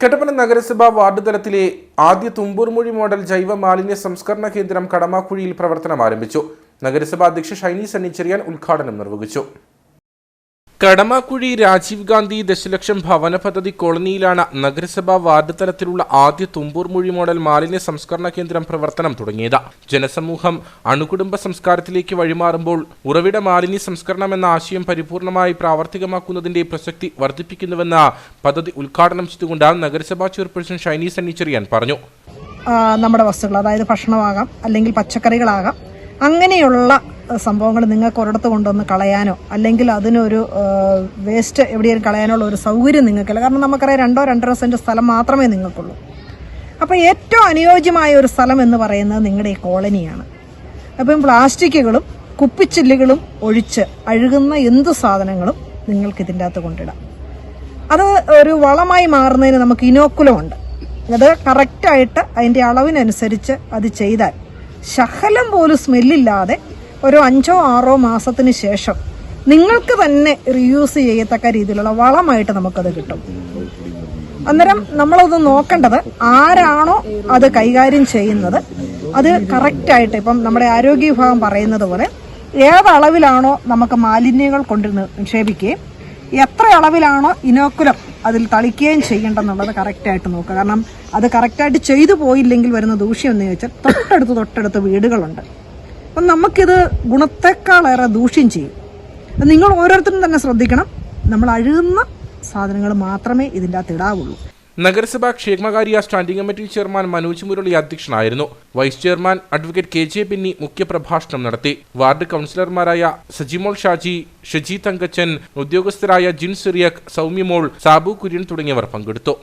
കട്ടപ്പന നഗരസഭ വാർഡ് തലത്തിലെ ആദ്യ തുമ്പൂർമൊഴി മോഡൽ ജൈവ മാലിന്യ സംസ്കരണ കേന്ദ്രം കടമാക്കുഴിയിൽ പ്രവർത്തനം ആരംഭിച്ചു. നഗരസഭാ അധ്യക്ഷ ഷൈനി സണ്ണിച്ചെറിയാൻ ഉദ്ഘാടനം നിർവഹിച്ചു. കടമാക്കുഴി രാജീവ് ഗാന്ധി ദശലക്ഷം ഭവന പദ്ധതി കോളനിയിലാണ് നഗരസഭാ വാർഡ് തലത്തിലുള്ള ആദ്യ തുമ്പൂർ മുഴി മോഡൽ മാലിന്യ സംസ്കരണ കേന്ദ്രം പ്രവർത്തനം തുടങ്ങിയത്. ജനസമൂഹം അണുകുടുംബ സംസ്കാരത്തിലേക്ക് വഴിമാറുമ്പോൾ ഉറവിട മാലിന്യ സംസ്കരണം എന്ന ആശയം പരിപൂർണമായി പ്രാവർത്തികമാക്കുന്നതിന്റെ പ്രസക്തി വർദ്ധിപ്പിക്കുന്നുവെന്ന് പദ്ധതി ഉദ്ഘാടനം ചെയ്തുകൊണ്ട് നഗരസഭാ ചെയർപേഴ്സൺ ഷൈനി സണ്ണിച്ചെറിയാൻ പറഞ്ഞു. നമ്മുടെ വസ്തുക്കൾ അതായത് ഭക്ഷണമാകാം അല്ലെങ്കിൽ പച്ചക്കറികളാകാം അങ്ങനെയുള്ള സംഭവങ്ങൾ നിങ്ങൾക്ക് ഒരിടത്ത് കൊണ്ടുവന്ന് കളയാനോ അല്ലെങ്കിൽ അതിനൊരു വേസ്റ്റ് എവിടെയും കളയാനുള്ള ഒരു സൗകര്യം നിങ്ങൾക്കില്ല. കാരണം നമുക്കറിയാം രണ്ടോ രണ്ടര സെന്റ് സ്ഥലം മാത്രമേ നിങ്ങൾക്കുള്ളൂ. അപ്പോൾ ഏറ്റവും അനുയോജ്യമായ ഒരു സ്ഥലം എന്ന് പറയുന്നത് നിങ്ങളുടെ ഈ കോളനിയാണ്. അപ്പം പ്ലാസ്റ്റിക്കുകളും കുപ്പിച്ചില്ലുകളും ഒഴിച്ച് അഴുകുന്ന എന്ത് സാധനങ്ങളും നിങ്ങൾക്ക് ഇതിന്റെ അകത്ത് കൊണ്ടിടാം. അത് ഒരു വളമായി മാറുന്നതിന് നമുക്ക് ഇനോക്കുലമുണ്ട്. അത് കറക്റ്റായിട്ട് അതിന്റെ അളവിനനുസരിച്ച് അത് ചെയ്താൽ ശകലം പോലും സ്മെല്ലില്ലാതെ ഒരു അഞ്ചോ ആറോ മാസത്തിന് ശേഷം നിങ്ങൾക്ക് തന്നെ റീയൂസ് ചെയ്യത്തക്ക രീതിയിലുള്ള വളമായിട്ട് നമുക്കത് കിട്ടും. അന്നേരം നമ്മളത് നോക്കേണ്ടത് ആരാണോ അത് കൈകാര്യം ചെയ്യുന്നത്. അത് കറക്റ്റായിട്ട് ഇപ്പം നമ്മുടെ ആരോഗ്യ വിഭാഗം പറയുന്നത് പോലെ ഏതളവിലാണോ നമുക്ക് മാലിന്യങ്ങൾ കൊണ്ട് നിക്ഷേപിക്കുകയും എത്ര അളവിലാണോ ഇനോക്കുലം അതിൽ തളിക്കുകയും ചെയ്യേണ്ടെന്നുള്ളത് കറക്റ്റായിട്ട് നോക്കുക. കാരണം അത് കറക്റ്റായിട്ട് ചെയ്തു പോയില്ലെങ്കിൽ വരുന്ന ദൂഷ്യം എന്ന് ചോദിച്ചാൽ തൊട്ടടുത്ത് തൊട്ടടുത്ത് വീടുകളുണ്ട്. അപ്പം നമുക്കിത് ഗുണത്തെക്കാളേറെ ദൂഷ്യം ചെയ്യും. നിങ്ങൾ ഓരോരുത്തരും തന്നെ ശ്രദ്ധിക്കണം. നമ്മൾ അഴുകുന്ന സാധനങ്ങൾ മാത്രമേ ഇതിന്റെ അകത്ത് ഇടാവുള്ളൂ. നഗരസഭാ ക്ഷേമകാര്യ standing committee chairman Manoj Murali അധ്യക്ഷനായിരുന്നു. Vice chairman advocate K J Pinni മുഖ്യപ്രഭാഷണം നടത്തി. വാർഡ് കൗൺസിലർമാരായ സജിമോൾ ഷാജി ഷജി തങ്കച്ചൻ ഉദ്യോഗസ്ഥരായ ജിൻ സിറിയക് സൗമ്യമോൾ സാബു കുര്യൻ തുടങ്ങിയവർ പങ്കെടുത്തു.